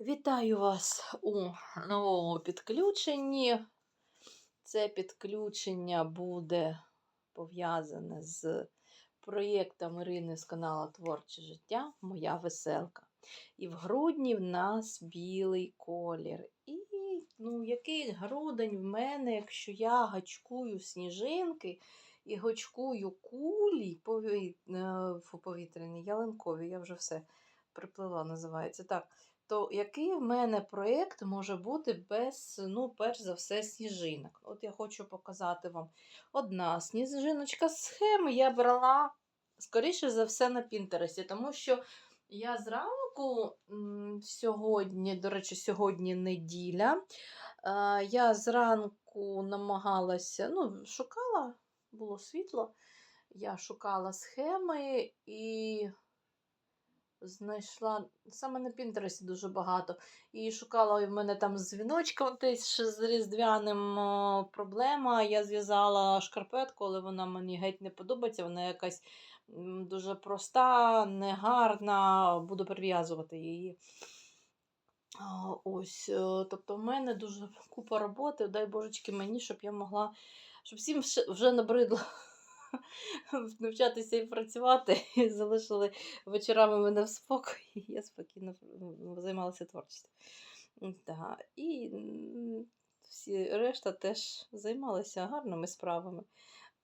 Вітаю вас у новому підключенні. Це підключення буде пов'язане з проєктом Ірини з каналу Творче життя Моя веселка. І в грудні в нас білий колір. І ну, який грудень в мене, якщо я гачкую сніжинки і гачкую кулі е, повітряні, ялинкові, я вже все приплила, називається. Так, то який в мене проєкт може бути без, ну, перш за все, сніжинок? От я хочу показати вам одна сніжиночка схеми я брала, скоріше за все, на Пінтересті, тому що я зранку сьогодні, до речі, сьогодні неділя. Я зранку намагалася, ну, шукала, було світло, я шукала схеми і знайшла саме на Пінтересті дуже багато. І шукала в мене там з дзвіночком десь з різдвяним проблема. Я зв'язала шкарпетку, але вона мені геть не подобається. Вона якась дуже проста, негарна, буду прив'язувати її. Ось, е, тобто в мене дуже купа роботи, дай божечки мені, щоб я могла, щоб всім вже набридло навчатися і працювати, і залишили вечорами мене в спокій, і я спокійно займалася творчістю. Да. І всі решта теж займалися гарними справами.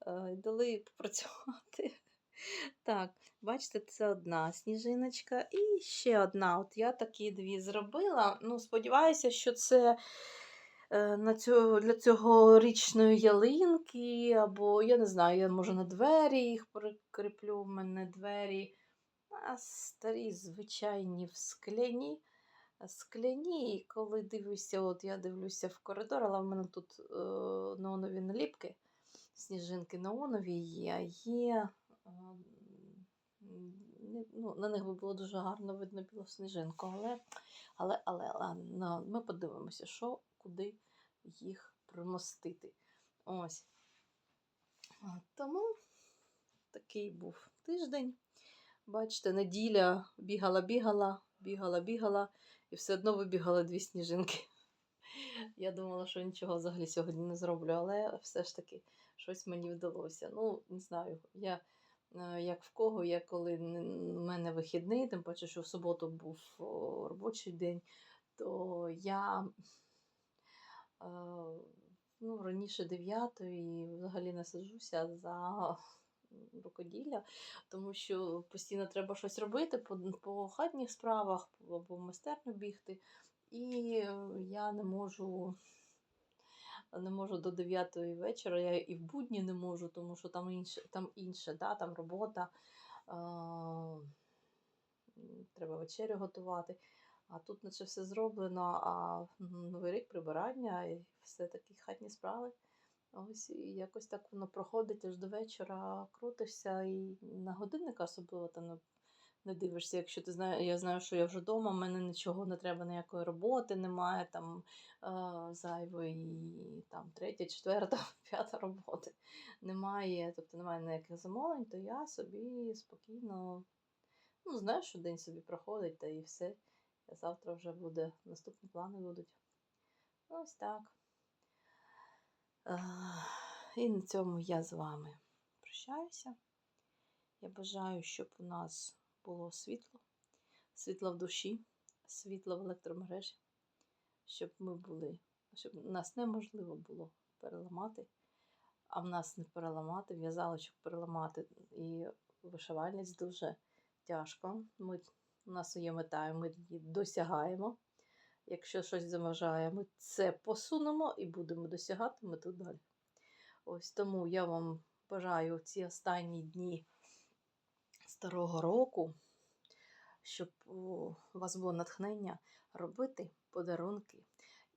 Е, Дали попрацювати. Так, бачите, це одна сніжиночка і ще одна. От я такі дві зробила. Ну, сподіваюся, що це на цього, для цього річної ялинки, або я не знаю, я може на двері їх прикріплю. В мене двері а, старі, звичайні в скляні. Скляні, і коли дивлюся, от я дивлюся в коридор, але в мене тут е, неонові наліпки, сніжинки неонові є, є. е, ну, на них би було дуже гарно видно білу сніжинку, але, але, але ладно, ми подивимося, що, куди їх примостити. Ось. Тому такий був тиждень. Бачите, неділя бігала, бігала, бігала, бігала, і все одно вибігали дві сніжинки. Я думала, що нічого взагалі сьогодні не зроблю, але все ж таки щось мені вдалося. Ну, не знаю, я е, як в кого, я коли в мене вихідний, тим паче, що в суботу був робочий день, то я ну, раніше 9 і взагалі не саджуся за рукоділля, тому що постійно треба щось робити по, по хатніх справах, або в майстерню бігти. І е, я не можу. Не можу до 9 вечора, я і в будні не можу, тому що там інше, там інше да, там робота, е, треба вечерю готувати. А тут наче все зроблено, а новий рік прибирання і все такі хатні справи. Ось і якось так воно проходить аж до вечора, крутишся, і на годинника особливо там не, дивишся. Якщо ти знаєш, я знаю, що я вже вдома, в мене нічого не треба, ніякої роботи немає, там е, зайвої там третя, четверта, п'ята роботи немає, тобто немає ніяких замовлень, то я собі спокійно ну, знаю, що день собі проходить, та і все. Завтра вже буде, наступні плани будуть. Ось так. І на цьому я з вами прощаюся. Я бажаю, щоб у нас було світло, світло в душі, світло в електромережі, щоб ми були, щоб нас неможливо було переламати, а в нас не переламати, в'язалочок переламати і вишивальниць дуже тяжко. Ми, у нас є мета, і ми її досягаємо. Якщо щось заважає, ми це посунемо і будемо досягати мету далі. Ось тому я вам бажаю в ці останні дні старого року, щоб у вас було натхнення робити подарунки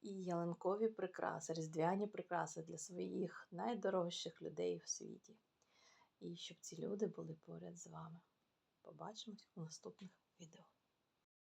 і ялинкові прикраси, різдвяні прикраси для своїх найдорожчих людей в світі. І щоб ці люди були поряд з вами. Побачимось у наступних відео.